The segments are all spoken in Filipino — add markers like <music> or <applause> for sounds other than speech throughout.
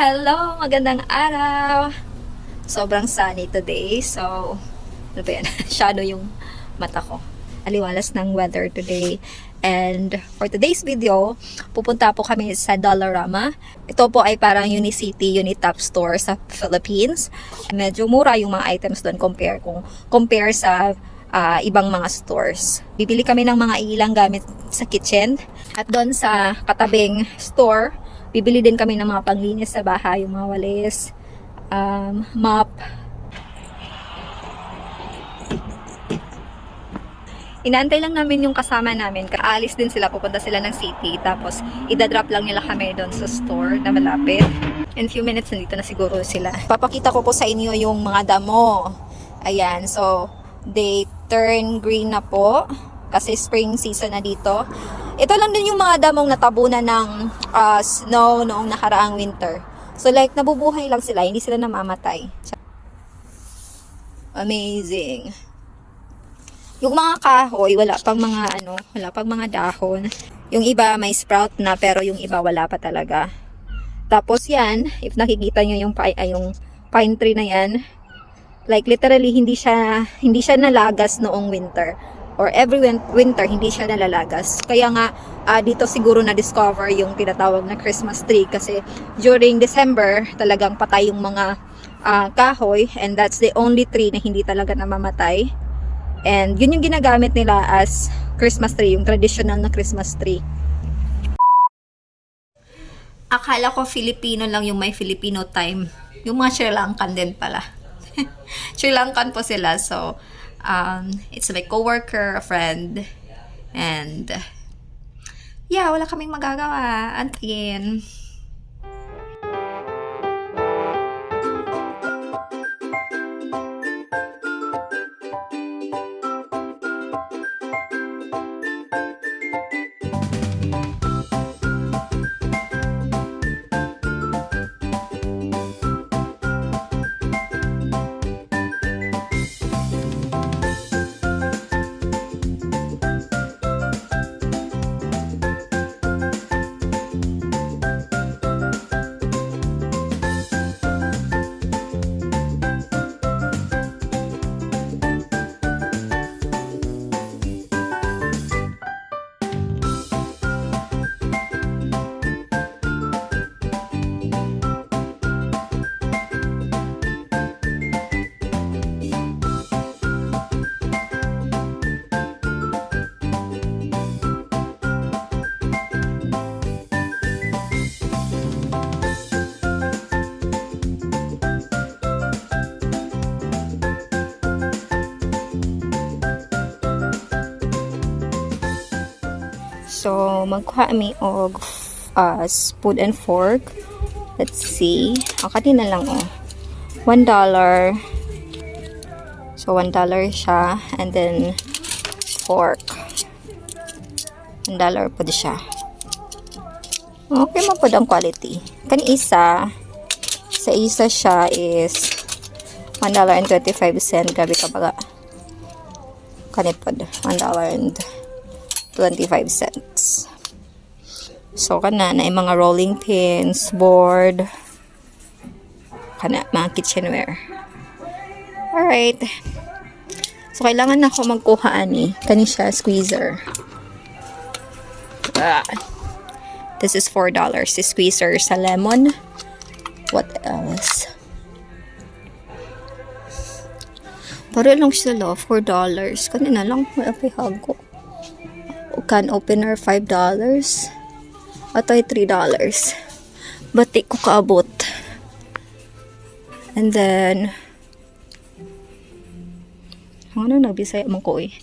Hello! Magandang araw! Sobrang sunny today. So, ano ba yan? <laughs> Shadow yung mata ko. Aliwalas ng weather today. And for today's video, pupunta po kami sa Dollarama. Ito po ay parang Unicity, Unitop store sa Philippines. Medyo mura yung mga items doon compare kung compare sa ah, ibang mga stores. Bibili kami ng mga ilang gamit sa kitchen. At doon sa katabing store, bibili din kami ng mga panglinis sa bahay, yung mga walis, um, mop. Inaantay lang namin yung kasama namin. Kaalis din sila, pupunta sila ng city. Tapos, idadrop lang nila kami doon sa store na malapit. In few minutes, nandito na siguro sila. Papakita ko po sa inyo yung mga damo. Ayan, so, they turn green na po. Kasi spring season na dito. Ito lang din yung mga damong natabunan ng ah, snow noong nakaraang winter. So, like, nabubuhay lang sila. Hindi sila namamatay. Amazing. Yung mga kahoy, wala pang mga ano, wala pang mga dahon. Yung iba may sprout na pero yung iba wala pa talaga. Tapos yan, if nakikita nyo yung, pi- ay, yung pine tree na yan, like literally hindi siya hindi siya nalagas noong winter or every win- winter hindi siya nalalagas. Kaya nga ah, dito siguro na discover yung tinatawag na Christmas tree kasi during December talagang patay yung mga ah, kahoy and that's the only tree na hindi talaga namamatay. And yun yung ginagamit nila as Christmas tree, yung traditional na Christmas tree. Akala ko Filipino lang yung may Filipino time. Yung mga Sri Lankan din pala. <laughs> Sri Lankan po sila. So, um, it's my coworker, a friend. And, yeah, wala kaming magagawa. Antayin. So, magkuha kami og uh, spoon and fork. Let's see. Ang kanina lang, oh. One dollar. So, one dollar siya. And then, fork. One dollar po di siya. Okay mo po ang quality. Kani isa, sa isa siya is one dollar and 25 cent. Grabe ka baga. Kani po, one dollar and 25 cents. So, kana na yung mga rolling pins, board, kana, mga kitchenware. Alright. So, kailangan na ako magkuha ani. Kani siya, squeezer. Ah. This is $4. Si squeezer sa lemon. What else? Para lang sila, $4. Kanina lang, may apihag ko can opener $5 at ay $3 batik ko kaabot. And then ano nagbisaya mo ko eh.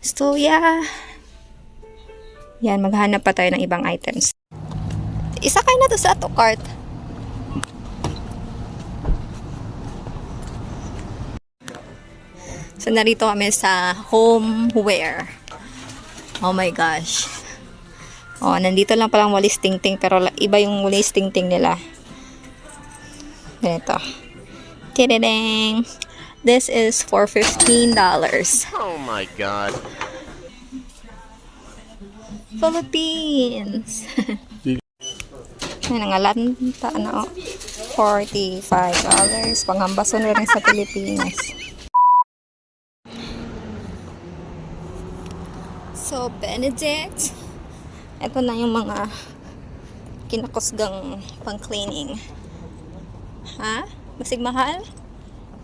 So yeah. Yan maghanap pa tayo ng ibang items. Isakay na to sa ato cart. So narito kami sa homeware Oh my gosh. Oh, nandito lang palang walis tingting pero iba yung walis tingting nila. Ganito. Tididing. This is for $15. Oh my god. Philippines. <laughs> May nangalanta na oh. $45. Panghambason na rin sa Pilipinas. So, Benedict. Ito na yung mga kinakusgang pang-cleaning. Ha? Masig mahal?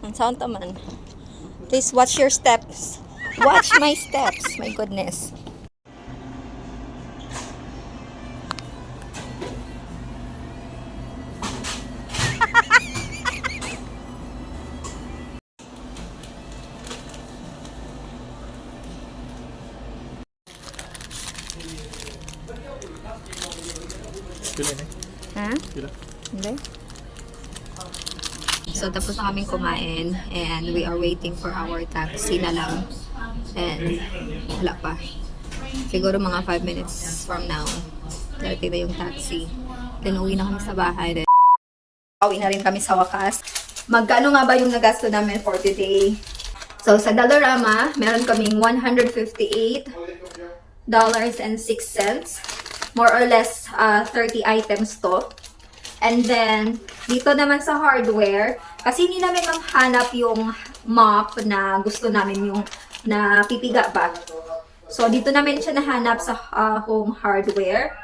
Ang sound taman. Please watch your steps. Watch my steps. My goodness. Ha? Hindi. So, tapos na kaming kumain and we are waiting for our taxi na lang. And wala pa. Siguro mga 5 minutes from now, darating na yung taxi. Then, uwi na kami sa bahay. Then, uwi na rin kami sa wakas. Magkano nga ba yung nagasto namin for today? So, sa Dollarama, meron kaming 158 dollars and 6 cents. More or less, uh, 30 items to. And then, dito naman sa hardware, kasi hindi namin mahanap yung mop na gusto namin yung na pipiga ba. So, dito namin siya nahanap sa uh, home hardware.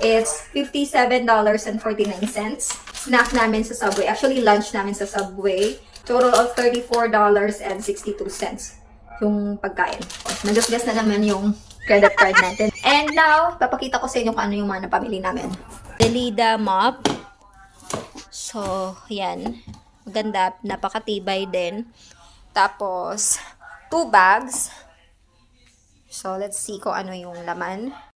It's $57.49. Snack namin sa Subway. Actually, lunch namin sa Subway. Total of $34.62 yung pagkain. Nagasgas na naman yung credit card natin. And now, papakita ko sa inyo kung ano yung mga napamili namin. Delida mop. So, yan. Maganda. Napakatibay din. Tapos, two bags. So, let's see kung ano yung laman.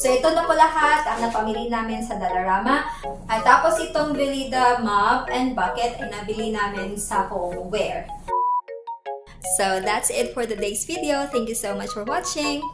So, ito na po lahat ang napamili namin sa Dollarama. At tapos itong Velida mop and bucket ay nabili namin sa homeware. So, that's it for today's video. Thank you so much for watching.